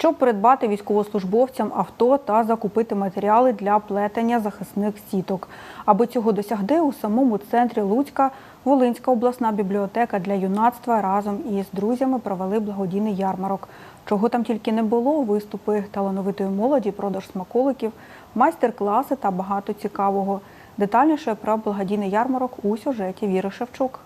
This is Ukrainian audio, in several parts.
щоб придбати військовослужбовцям авто та закупити матеріали для плетення захисних сіток. Аби цього досягти, у самому центрі Луцька Волинська обласна бібліотека для юнацтва разом із друзями провели благодійний ярмарок. Чого там тільки не було, виступи талановитої молоді, продаж смаколиків, майстер-класи та багато цікавого. Детальніше про благодійний ярмарок у сюжеті Віри Шевчук.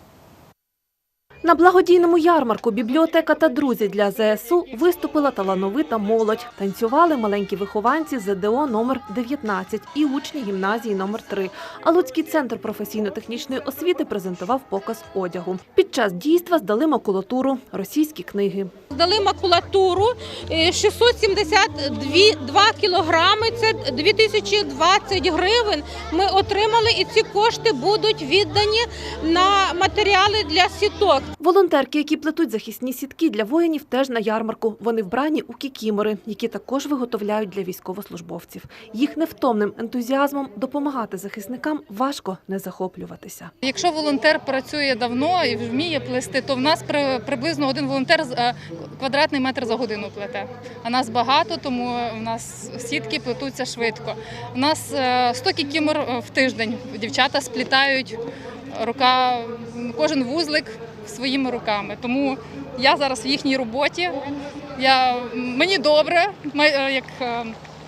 На благодійному ярмарку бібліотека та друзі для ЗСУ виступила талановита молодь. Танцювали маленькі вихованці ЗДО номер 19 і учні гімназії номер 3 А Луцький центр професійно-технічної освіти презентував показ одягу. Під час дійства здали макулатуру, російські книги. Здали макулатуру е, 672 кілограми, це 2020 гривень. Ми отримали і ці кошти будуть віддані на матеріали для сіток. Волонтерки, які плетуть захисні сітки для воїнів, теж на ярмарку. Вони вбрані у кікімори, які також виготовляють для військовослужбовців. Їх невтомним ентузіазмом допомагати захисникам важко не захоплюватися. Якщо волонтер працює давно і вміє плести, то в нас при- приблизно один волонтер е, квадратний метр за годину плете. А нас багато, тому в нас сітки плетуться швидко. У нас е, 100 кікімор е, в тиждень. Дівчата сплітають рука, кожен вузлик своїми руками. Тому я зараз в їхній роботі. Я, мені добре, ми е, як. е,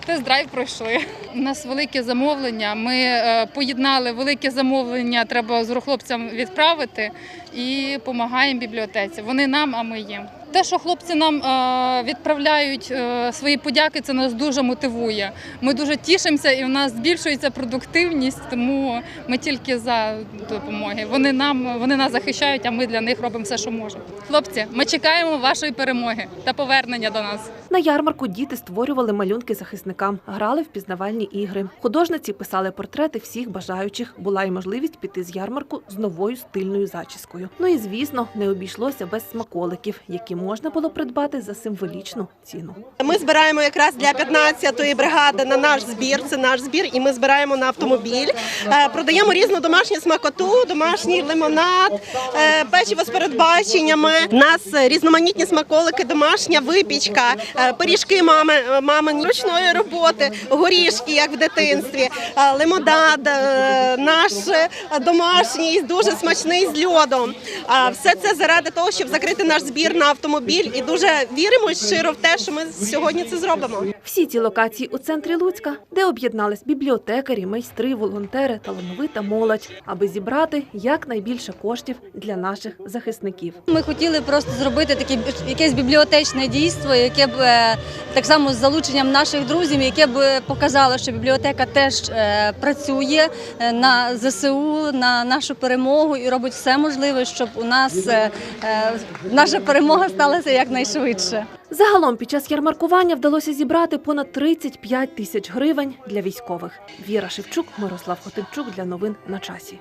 Тест-драйв пройшли. У нас велике замовлення. Ми е, поєднали велике замовлення, треба з хлопцям відправити і допомагаємо бібліотеці. Вони нам, а ми їм. Те, що хлопці нам е, відправляють е, свої подяки, це нас дуже мотивує. Ми дуже тішимося і в нас збільшується продуктивність, тому ми тільки за допомоги. Вони нам вони нас захищають, а ми для них робимо все, що можемо. Хлопці, ми чекаємо вашої перемоги та повернення до нас. На ярмарку діти створювали малюнки захисникам, грали в пізнавальні ігри. Художниці писали портрети всіх бажаючих. Була й можливість піти з ярмарку з новою стильною зачіскою. Ну і звісно, не обійшлося без смаколиків, які можна було придбати за символічну ціну. Ми збираємо якраз для 15-ї бригади на наш збір. Це наш збір, і ми збираємо на автомобіль. Е, Продаємо різну домашню смакоту, домашній лимонад, е, печиво з передбаченнями. У нас різноманітні смаколики, домашня випічка, е, пиріжки мами, мамині ручної роботи, горішки, як в дитинстві, лимонад, наш домашній, дуже смачний з льодом. Все це заради того, щоб закрити наш збір на автомобіль, і дуже віримо щиро в те, що ми сьогодні це зробимо. Всі ці локації у центрі Луцька, де об'єднались бібліотекарі, майстри, волонтери, талановита молодь, аби зібрати якнайбільше коштів для наших захисників. Ми хотіли просто зробити таке якесь бібліотечне дійство, яке б е, так само з залученням наших друзів, яке б показало, що бібліотека теж е, працює е, на ЗСУ, на нашу перемогу і робить все можливе, щоб у нас наша перемога сталася якнайшвидше. Загалом під час ярмаркування вдалося зібрати понад 35 тисяч гривень для військових. Віра Шевчук, Мирослав Хотинчук для новин на часі.